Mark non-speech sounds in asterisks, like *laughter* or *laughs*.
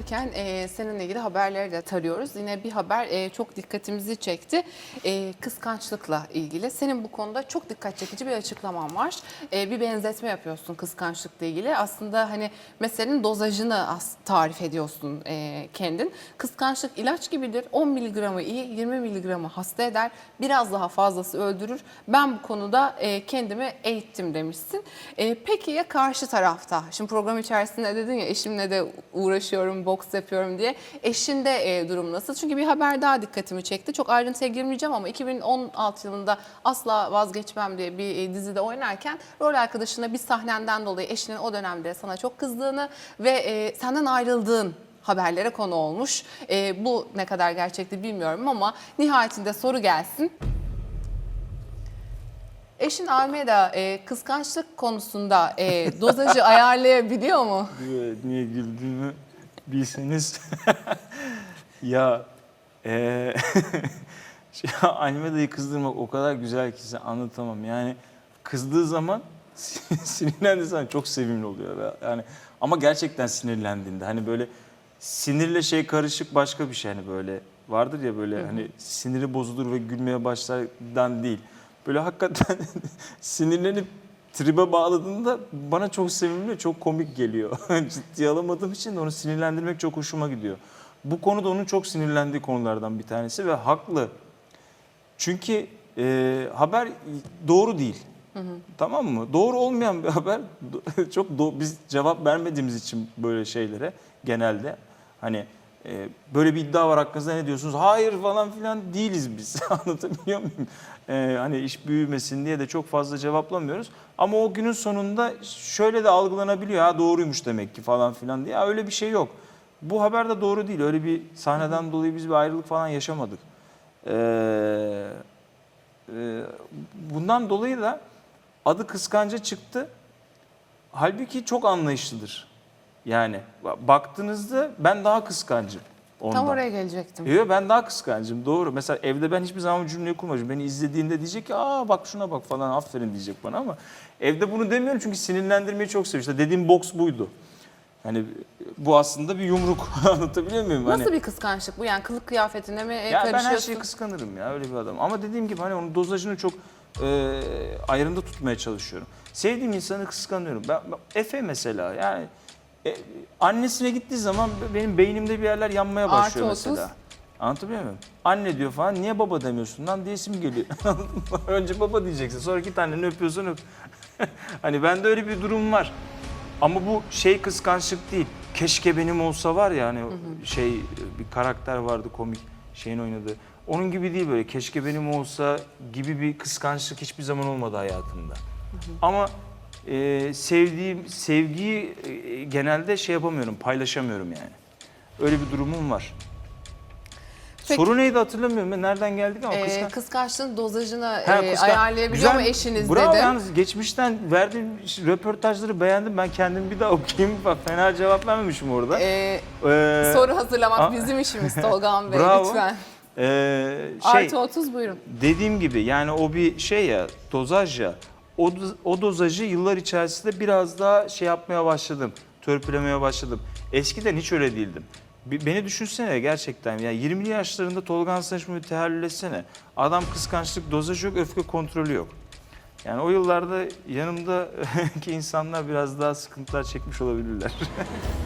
giderken e, seninle ilgili haberleri de tarıyoruz. Yine bir haber e, çok dikkatimizi çekti. E, kıskançlıkla ilgili. Senin bu konuda çok dikkat çekici bir açıklaman var. E, bir benzetme yapıyorsun kıskançlıkla ilgili. Aslında hani meselenin dozajını tarif ediyorsun e, kendin. Kıskançlık ilaç gibidir. 10 miligramı iyi, 20 miligramı hasta eder. Biraz daha fazlası öldürür. Ben bu konuda e, kendimi eğittim demişsin. E, peki ya karşı tarafta? Şimdi program içerisinde dedin ya eşimle de uğraşıyorum, boks yapıyorum diye. Eşinde e, durum nasıl? Çünkü bir haber daha dikkatimi çekti. Çok ayrıntıya girmeyeceğim ama 2016 yılında Asla Vazgeçmem diye bir e, dizide oynarken rol arkadaşına bir sahnenden dolayı eşinin o dönemde sana çok kızdığını ve e, senden ayrıldığın haberlere konu olmuş. E, bu ne kadar gerçekti bilmiyorum ama nihayetinde soru gelsin. Eşin Almeda e, kıskançlık konusunda e, dozajı *laughs* ayarlayabiliyor mu? Niye, güldüğümü bilseniz. *laughs* ya eee *laughs* şey, Almeda'yı kızdırmak o kadar güzel ki size anlatamam. Yani kızdığı zaman *laughs* sinirlendiği zaman çok sevimli oluyor. ya. Yani ama gerçekten sinirlendiğinde hani böyle sinirle şey karışık başka bir şey hani böyle vardır ya böyle hani siniri bozulur ve gülmeye başlardan değil. Böyle hakikaten sinirlenip tribe bağladığında bana çok sevimli, çok komik geliyor. *laughs* Ciddiye alamadığım için onu sinirlendirmek çok hoşuma gidiyor. Bu konu da onun çok sinirlendiği konulardan bir tanesi ve haklı. Çünkü e, haber doğru değil. Tamam mı? Doğru olmayan bir haber *laughs* çok do- biz cevap vermediğimiz için böyle şeylere genelde hani e, böyle bir iddia var hakkınızda ne diyorsunuz? Hayır falan filan değiliz biz. *laughs* Anlatabiliyor muyum? E, hani iş büyümesin diye de çok fazla cevaplamıyoruz. Ama o günün sonunda şöyle de algılanabiliyor. Ha doğruymuş demek ki falan filan diye. Ya öyle bir şey yok. Bu haber de doğru değil. Öyle bir sahneden dolayı biz bir ayrılık falan yaşamadık. Ee, e, bundan dolayı da adı kıskanca çıktı. Halbuki çok anlayışlıdır. Yani ba- baktığınızda ben daha kıskancım ondan. Tam oraya gelecektim. Yok ben daha kıskancım doğru. Mesela evde ben hiçbir zaman cümleyi kurmadım. Beni izlediğinde diyecek ki aa bak şuna bak falan aferin diyecek bana ama evde bunu demiyorum çünkü sinirlendirmeyi çok seviyorum. İşte dediğim boks buydu. Yani bu aslında bir yumruk *laughs* anlatabiliyor muyum? Nasıl Hani- bir kıskançlık bu? Yani kılık kıyafetine mi ya ben her karışıyorsun? şeyi kıskanırım ya öyle bir adam. Ama dediğim gibi hani onun dozajını çok e, ayrında tutmaya çalışıyorum. Sevdiğim insanı kıskanıyorum. Ben, ben- Efe mesela yani e, annesine gittiği zaman benim beynimde bir yerler yanmaya Artı başlıyor otuz. mesela. Anlatabiliyor muyum? Anne diyor falan niye baba demiyorsun lan diyesim geliyor. *laughs* Önce baba diyeceksin sonra git anneni öpüyorsun öp. *laughs* hani bende öyle bir durum var. Ama bu şey kıskançlık değil. Keşke benim olsa var ya hani şey bir karakter vardı komik şeyin oynadığı. Onun gibi değil böyle keşke benim olsa gibi bir kıskançlık hiçbir zaman olmadı hayatımda. Ama e, sevdiğim sevgiyi e, genelde şey yapamıyorum, paylaşamıyorum yani. Öyle bir durumum var. Peki. Soru neydi hatırlamıyorum. ben Nereden geldik ama E, kıskan- kıskançlığın dozajını Ha, e, kıskan- ayarlayabiliyor mu Güzel, eşiniz Bravo dedim. yalnız geçmişten verdiğim röportajları beğendim. Ben kendim bir daha okuyayım. Bak fena cevap vermemişim orada. E, Ee, soru hazırlamak a- bizim işimiz Tolgan Bey Bravo. lütfen. ee, şey, Artı 30 buyurun. dediğim gibi yani o bir şey ya dozaj ya. O, o dozajı yıllar içerisinde biraz daha şey yapmaya başladım. Törpülemeye başladım. Eskiden hiç öyle değildim. Beni düşünsene gerçekten ya 20'li yaşlarında Tolgan Saçma'yı tehellül etsene. Adam kıskançlık dozajı yok, öfke kontrolü yok. Yani o yıllarda yanımdaki *laughs* insanlar biraz daha sıkıntılar çekmiş olabilirler. *laughs*